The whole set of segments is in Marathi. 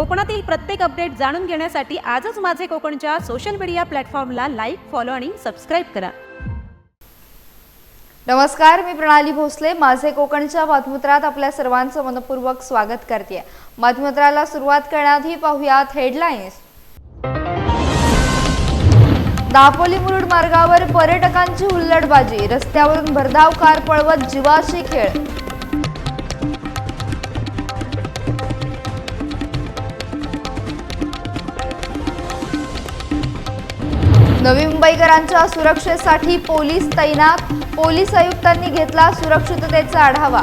कोकणातील प्रत्येक अपडेट जाणून घेण्यासाठी आजच माझे कोकणच्या सोशल मीडिया प्लॅटफॉर्मला लाईक फॉलो आणि सबस्क्राईब करा. नमस्कार मी प्रणाली भोसले. माझे कोकणच्या बातमीत्रात आपल्या सर्वांचं मनपूर्वक स्वागत करते बातमीत्राला सुरुवात करण्याआधी पाहुयात हेडलाईन्स दापोली मुरुड मार्गावर पर्यटकांची हुल्लडबाजी. रस्त्यावरून भरधाव कार पळवत जीवाशी खेळ. नवी मुंबईकरांच्या सुरक्षेसाठी पोलीस तैनात. पोलीस आयुक्तांनी घेतला सुरक्षिततेचा आढावा.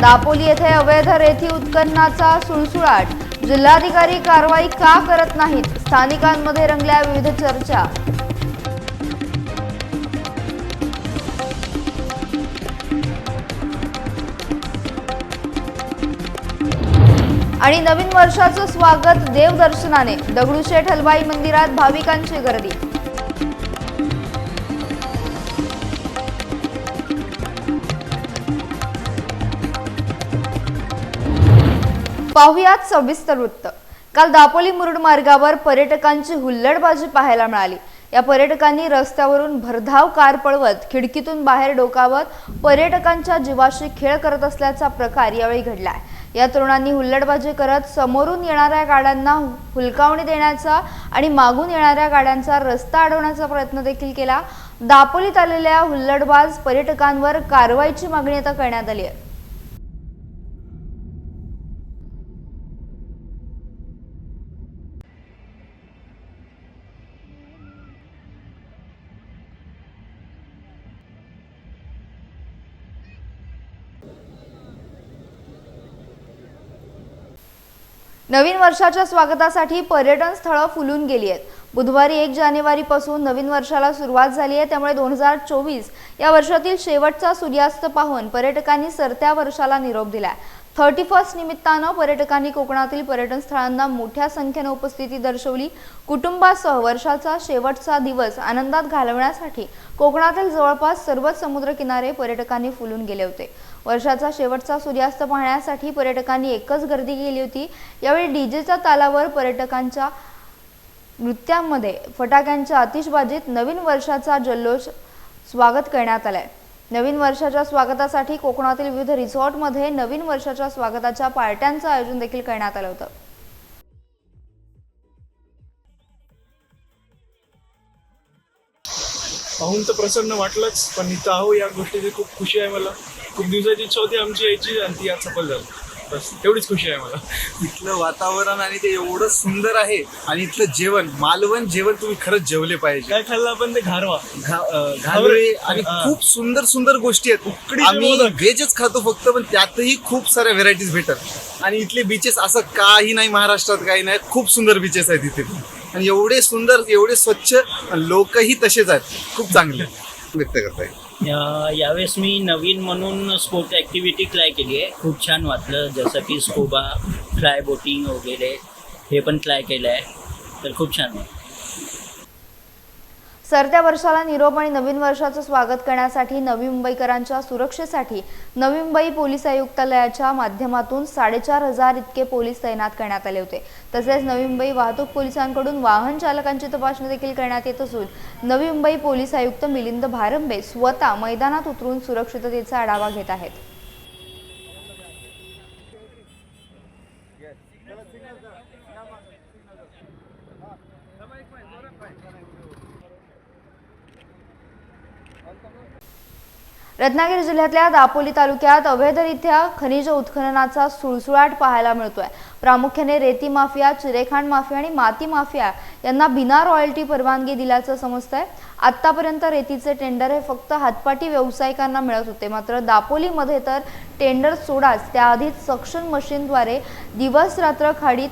दापोली येथे अवैध रेती उत्खननाचा सुळसुळाट. जिल्हाधिकारी कारवाई का करत नाहीत? स्थानिकांमध्ये रंगल्या विविध चर्चा. आणि नवीन वर्षाचं स्वागत देवदर्शनाने. दगडूशेठ हलवाई मंदिरात भाविकांची गर्दी. पाहुयात सविस्तर वृत्त. काल दापोली मुरुड मार्गावर पर्यटकांची हुल्लडबाजी पाहायला मिळाली. या पर्यटकांनी रस्त्यावरून भरधाव कार पळवत खिडकीतून बाहेर डोकावत पर्यटकांच्या जीवाशी खेळ करत असल्याचा प्रकार यावेळी घडला आहे या तरुणांनी हुल्लडबाजी करत समोरून येणाऱ्या गाड्यांना हुलकावणी देण्याचा आणि मागून येणाऱ्या गाड्यांचा रस्ता अडवण्याचा प्रयत्न देखील केला. दापोलीत आलेल्या हुल्लडबाज पर्यटकांवर कारवाईची मागणी आता करण्यात आली आहे. नवीन वर्षाच्या स्वागतासाठी पर्यटन स्थळं फुलून गेली आहेत. बुधवारी एक जानेवारीपासून नवीन वर्षाला सुरुवात झाली आहे. त्यामुळे दोन हजार चोवीस या वर्षातील शेवटचा सूर्यास्त पाहून पर्यटकांनी सरत्या वर्षाला निरोप दिलाय. थर्टी फर्स्ट निमित्तानं पर्यटकांनी कोकणातील पर्यटन स्थळांना मोठ्या संख्येनं उपस्थिती दर्शवली. कुटुंबासह वर्षाचा शेवटचा दिवस आनंदात घालवण्यासाठी कोकणातील जवळपास सर्वच समुद्रकिनारे पर्यटकांनी फुलून गेले होते. वर्षाचा शेवटचा सूर्यास्त पाहण्यासाठी पर्यटकांनी एकच गर्दी केली होती. यावेळी डीजेच्या तालावर पर्यटकांच्या नृत्यांमध्ये फटाक्यांच्या आतिषबाजीत नवीन वर्षाचा जल्लोष स्वागत करण्यात आलाय. नवीन वर्षाच्या स्वागतासाठी कोकणातील विविध रिसॉर्टमध्ये नवीन वर्षाच्या स्वागताच्या पार्ट्यांचं आयोजन देखील करण्यात आलं होतं. पाहून तर प्रसन्न वाटलंच पण इथं आहो या गोष्टीची खूप खुशी आहे मला. खूप दिवसाची इच्छा होती आमची यायची आणि ती आज सफल झाली. बस तेवढीच खुशी आहे मला. इथलं वातावरण आणि ते एवढं सुंदर आहे आणि इथलं जेवण मालवण जेवण तुम्ही खरंच जेवले पाहिजे. काय खाल्लं आपण ते? घारवा. घा- अं, घागरे आणि हा. खूप सुंदर सुंदर गोष्टी आहेत. उकडीचे आम्ही मोदक. व्हेजच खातो फक्त पण त्यातही खूप साऱ्या व्हेरायटीज भेटतात. आणि इथले बीचेस असं काही नाही महाराष्ट्रात काही नाही. खूप सुंदर बीचेस आहेत इथे. आणि एवढे सुंदर एवढे स्वच्छ आणि लोकही तसेच आहेत. खूप चांगले व्यक्त करताय. या- यावेळेस मी नवीन म्हणून स्पोर्ट ॲक्टिव्हिटी ट्राय केली आहे. खूप छान वाटलं. जसं की स्कोबा फ्लाय बोटिंग वगैरे हे पण ट्राय केलं आहे. तर खूप छान वाटलं. सरत्या वर्षाला निरोप आणि नवीन वर्षाचं स्वागत करण्यासाठी नवी मुंबईकरांच्या सुरक्षेसाठी नवी मुंबई पोलीस आयुक्तालयाच्या माध्यमातून साडेचार हजार इतके पोलीस तैनात करण्यात आले होते. तसेच नवी मुंबई वाहतूक पोलिसांकडून वाहन चालकांची तपासणी देखील करण्यात येत असून नवी मुंबई पोलीस आयुक्त मिलिंद भारंबे स्वतः मैदानात उतरून सुरक्षिततेचा आढावा घेत आहेत. रत्नागिरी जिल्ह्यातल्या दापोली तालुक्यात अवैधरित्या खनिज उत्खननाचा सुळसुळाट पाहायला मिळतोय. प्रामुख्याने रेती माफिया चिरेखाण माफिया आणि माती माफिया यांना बिना रॉयल्टी परवानगी दिल्याचं समजतंय. आतापर्यंत रेतीचे टेंडर हे फक्त हातपाटी व्यावसायिकांना मिळत होते. मात्र दापोलीमध्ये तर टेंडर सोडाच त्याआधीच सक्शन मशीनद्वारे दिवस रात्र खाडीत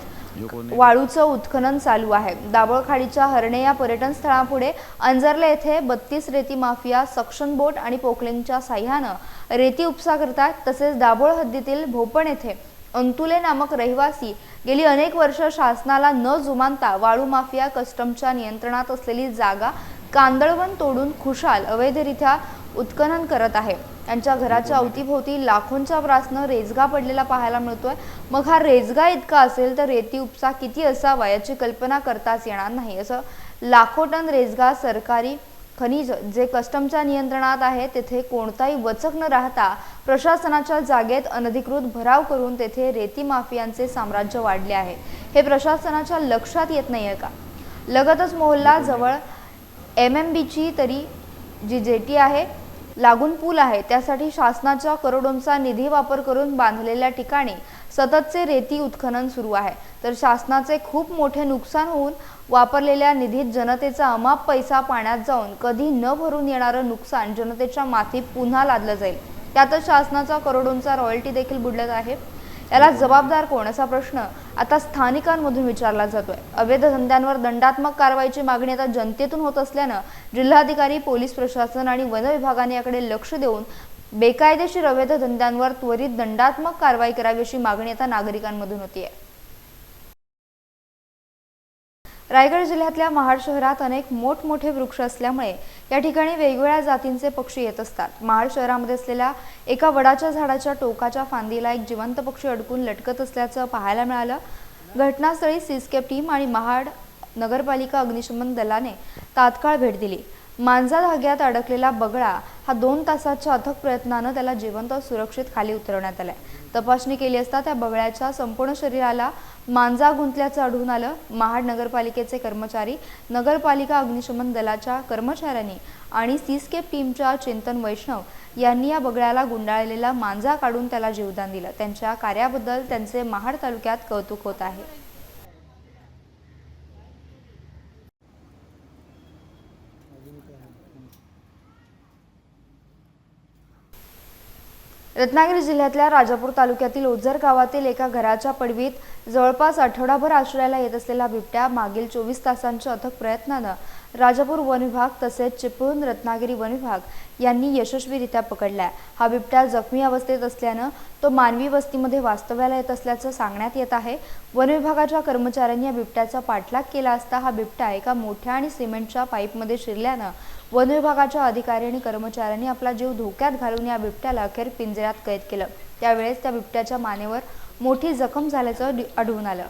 वाळूचं उत्खनन चालू आहे. दाभोळखाडीच्या हरणे या पर्यटन स्थळापुढे अंजरले येथे बत्तीस रेती माफिया सक्शन बोट आणि पोकलिंगच्या साह्यानं रेती उपसा करतात. तसेच दाभोळ हद्दीतील भोपण येथे अंतुले नामक रहिवासी गेली अनेक वर्ष शासनाला न जुमानता वाळू माफिया कस्टमच्या नियंत्रणात असलेली जागा कांदळवन तोडून खुशाल अवैधरित्या उत्खनन करत आहे. त्यांच्या घराच्या अवतीभोवती लाखोंच्या प्रासनं रेजगा पडलेला पाहायला मिळतोय. मग हा रेजगा इतका असेल तर रेती उपसा किती असावा याची कल्पना करताच येणार नाही. असं लाखो टन रेजगा सरकारी खनिज जे कस्टमच्या नियंत्रणात आहे तेथे कोणताही वचक न राहता प्रशासनाच्या जागेत अनधिकृत भराव करून तेथे रेती माफियांचे साम्राज्य वाढले आहे. हे प्रशासनाच्या लक्षात येत नाही आहे का? लगतच मोहल्ला जवळ एम एम बीची तरी जी जेटी आहे लागून पूल आहे. त्यासाठी शासनाच्या करोडोंचा निधी वापर करून बांधलेल्या ठिकाणी सततचे रेती उत्खनन सुरू आहे. तर शासनाचे खूप मोठे नुकसान होऊन वापरलेल्या निधीत जनतेचा अमाप पैसा पाण्यात जाऊन कधी न भरून येणारं नुकसान जनतेच्या माथी पुन्हा लादलं जाईल. त्यातच शासनाचा करोडोंचा रॉयल्टी देखील बुडत आहे. याला जबाबदार कोण? असा प्रश्न आता स्थानिकांमधून विचारला जातोय. अवैध धंद्यांवर दंडात्मक कारवाईची मागणी आता जनतेतून होत असल्यानं जिल्हाधिकारी पोलीस प्रशासन आणि वन विभागाने याकडे लक्ष देऊन बेकायदेशीर अवैध धंद्यांवर त्वरित दंडात्मक कारवाई करावी अशी मागणी आता नागरिकांमधून होती आहे रायगड जिल्ह्यातल्या महाड शहरात अनेक मोठमोठे वृक्ष असल्यामुळे या ठिकाणी वेगवेगळ्या जातींचे पक्षी येत असतात. महाड शहरामध्ये असलेल्या एका वडाच्या झाडाच्या टोकाच्या फांदीला एक जिवंत पक्षी अडकून लटकत असल्याचं पाहायला मिळालं. घटनास्थळी सीस्केप टीम आणि महाड नगरपालिका अग्निशमन दलाने तात्काळ भेट दिली. मांजा धाग्यात अडकलेला बगळा हा दोन तासाच्या अथक प्रयत्नानं त्याला जिवंत सुरक्षित खाली उतरवण्यात आलाय. तपासणी केली असता त्या बगळ्याच्या संपूर्ण शरीराला मांजा गुंतल्याचं आढळून आलं. महाड नगरपालिकेचे कर्मचारी नगरपालिका अग्निशमन दलाच्या कर्मचाऱ्यांनी आणि सीस्केप टीमच्या चिंतन वैष्णव यांनी या बगळ्याला गुंडाळलेला मांजा काढून त्याला जीवदान दिलं. त्यांच्या कार्याबद्दल त्यांचे महाड तालुक्यात कौतुक होत आहे. रत्नागिरी जिल्ह्यातल्या राजापूर तालुक्यातील ओझर गावातील एका घराच्या पडवीत जवळपास आठवडाभर आश्रयाला येत असलेला बिबट्या मागील चोवीस तासांच्या अथक प्रयत्नानं राजापूर वन विभाग तसेच चिपळूण रत्नागिरी वन विभाग यांनी यशस्वीरित्या पकडलाय. हा बिबट्या जखमी अवस्थेत असल्यानं तो मानवी वस्तीमध्ये वास्तव्याला येत असल्याचं सांगण्यात येत आहे. वन विभागाच्या कर्मचाऱ्यांनी या बिबट्याचा पाठलाग केला असता हा बिबट्या एका मोठ्या आणि सिमेंटच्या पाईपमध्ये शिरल्यानं वन विभागाच्या अधिकारी आणि कर्मचाऱ्यांनी आपला जीव धोक्यात घालून या बिबट्याला अखेर पिंजऱ्यात कैद केलं. त्यावेळेस त्या बिबट्याच्या मानेवर मोठी जखम झाल्याचं आढळून आलं.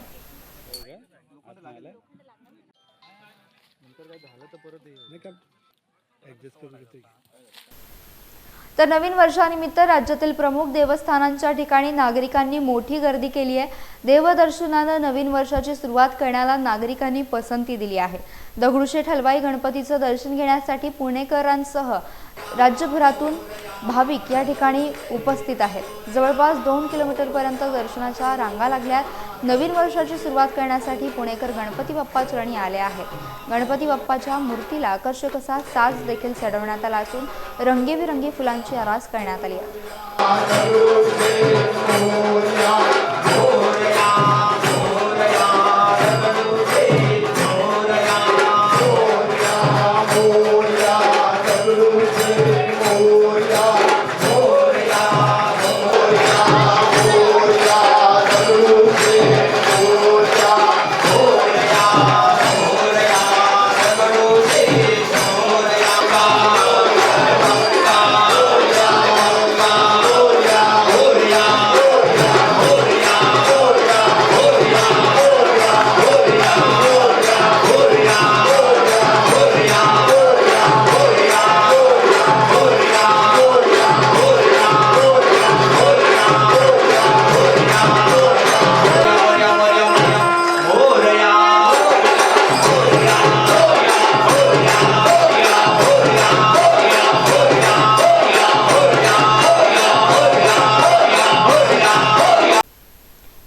तर नवीन वर्षानिमित्त राज्यातील प्रमुख देवस्थानांच्या ठिकाणी नागरिकांनी मोठी गर्दी केली आहे. देवदर्शनानं नवीन वर्षाची सुरुवात करण्याला नागरिकांनी पसंती दिली आहे. दगडूशेठ हलवाई गणपतीचं दर्शन घेण्यासाठी पुणेकरांसह राज्यभरातून भाविक या ठिकाणी उपस्थित आहेत. जवळपास दोन किलोमीटरपर्यंत दर्शनाच्या रांगा लागल्या नवीन वर्षाची सुरुवात करण्यासाठी पुणेकर गणपती बाप्पा चरणी आले आहेत. गणपती बाप्पाच्या मूर्तीला आकर्षक असा साज देखील चढवण्यात आला असून रंगीबिरंगी फुलांची आरास करण्यात आली आहे.